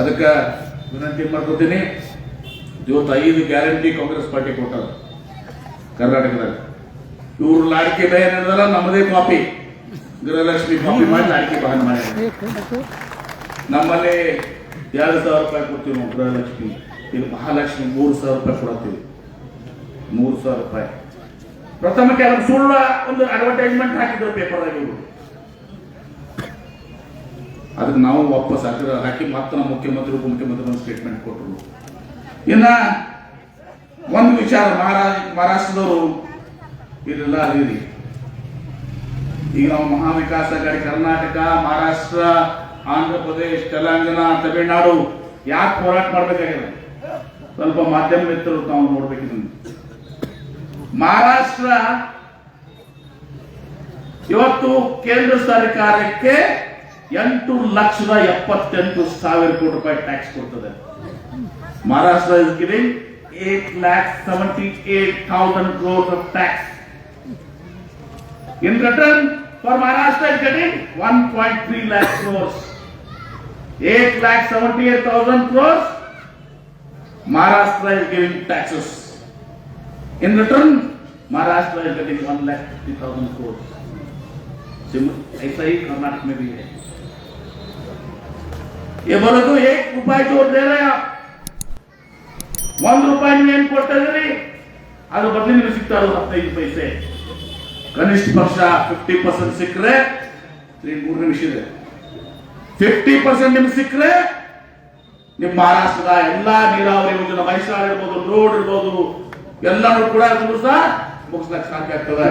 ಅದಕ್ಕೆ ವಿನಂತಿ ಮಾಡ್ಕೋತೀನಿ. ಇವತ್ತು ಐದು ಗ್ಯಾರಂಟಿ ಕಾಂಗ್ರೆಸ್ ಪಾರ್ಟಿ ಕೊಟ್ಟದ ಕರ್ನಾಟಕದಾಗ ಇವ್ರು ಲಾಡಿಕೆ ಬಯ ನಡೆದಲ್ಲ ನಮ್ಮದೇ ಕಾಪಿ. ಗೃಹಲಕ್ಷ್ಮಿ ಕಾಪಿ ಮಾಡಿ ಲಾಡಿಕೆ ಬಹನ್ ಮಾಡಿ ನಮ್ಮಲ್ಲಿ ಎರಡು ಸಾವಿರ ರೂಪಾಯಿ ಕೊಡ್ತೀವಿ ನಾವು ಗೃಹಲಕ್ಷ್ಮಿ. ಇಲ್ಲಿ ಮಹಾಲಕ್ಷ್ಮಿ ಮೂರು ಸಾವಿರ ರೂಪಾಯಿ ಕೊಡತ್ತೀವಿ. ಮೂರು ಸಾವಿರ ರೂಪಾಯಿ. ಪ್ರಥಮಕ್ಕೆ ಕೆಲವು ಸುಳ್ಳ ಒಂದು ಅಡ್ವರ್ಟೈಸ್ಮೆಂಟ್ ಹಾಕಿದ್ರು ಪೇಪರ್ದಾಗ ಇವರು. ಅದಕ್ಕೆ ನಾವು ವಾಪಸ್ ಹಾಕಿದ ಹಾಕಿ ಮತ್ತೆ ನಮ್ಮ ಮುಖ್ಯಮಂತ್ರಿ, ಉಪಮುಖ್ಯಮಂತ್ರಿ ಒಂದು ಸ್ಟೇಟ್ಮೆಂಟ್ ಕೊಟ್ಟರು ಇನ್ನ ಒಂದು ವಿಚಾರ, ಮಹಾರಾಜ್ ಮಹಾರಾಷ್ಟ್ರದವರು ಇದೆಲ್ಲ ಅದಿರಿ. ಈಗ ನಾವು ಮಹಾವಿಕಾಸ್ ಕರ್ನಾಟಕ, ಮಹಾರಾಷ್ಟ್ರ, ಆಂಧ್ರ ಪ್ರದೇಶ, ತೆಲಂಗಾಣ, ತಮಿಳುನಾಡು ಯಾಕೆ ಹೋರಾಟ ಮಾಡ್ಬೇಕಾಗಿದೆ? ಸ್ವಲ್ಪ ಮಾಧ್ಯಮ ಮಿತ್ರರು ನಾವು ನೋಡ್ಬೇಕಿದೆ. ಮಹಾರಾಷ್ಟ್ರ ಇವತ್ತು ಕೇಂದ್ರ ಸರ್ಕಾರಕ್ಕೆ ಎಂಟು ಲಕ್ಷದ ಎಪ್ಪತ್ತೆಂಟು ಸಾವಿರ ಕೋಟಿ ರೂಪಾಯಿ ಟ್ಯಾಕ್ಸ್ ಕೊಡ್ತದೆ Maharashtra is giving eight lakh seventy eight thousand crores of tax In return, for Maharashtra is getting 1.3 lakh crores. 8 lakh 78,000 crores. Maharashtra is giving taxes. In return, Maharashtra is getting 1 lakh 50,000 crores. SIM- ऐसा ही कर्नाटक में भी है ये बोलो तो एक रुपए जोड़ दे रहे हैं आप ಒಂದು ರೂಪಾಯಿ ನೀವು ಏನ್ ಕೊಡ್ತಾ ಇದ್ರಿ ಅದು ಬದಲಿ ನಿಮಗೆ ಸಿಗ್ತಾ ಇರೋದು ಹದಿನೈದು ಪೈಸೆ ಕನಿಷ್ಠ ಪಕ್ಷ ಫಿಫ್ಟಿ ಪರ್ಸೆಂಟ್ ಸಿಕ್ಕರೆ ಈಗ ಮೂರು ನಿಮಿಷ ಇದೆ ಫಿಫ್ಟಿ ಪರ್ಸೆಂಟ್ ನಿಮ್ಗೆ ಸಿಕ್ಕರೆ ನಿಮ್ಮ ಮಹಾರಾಷ್ಟ್ರದ ಎಲ್ಲಾ ನೀರಾವರಿ ಯೋಜನೆ ಮೈಸೂರು ಇರ್ಬೋದು ರೋಡ್ ಇರ್ಬೋದು ಎಲ್ಲಾನು ಕೂಡ ಅದನ್ನು ಸಹ ಮುಗಿಸ್ಲಕ್ಕೆ ಸಾಧ್ಯ ಆಗ್ತದೆ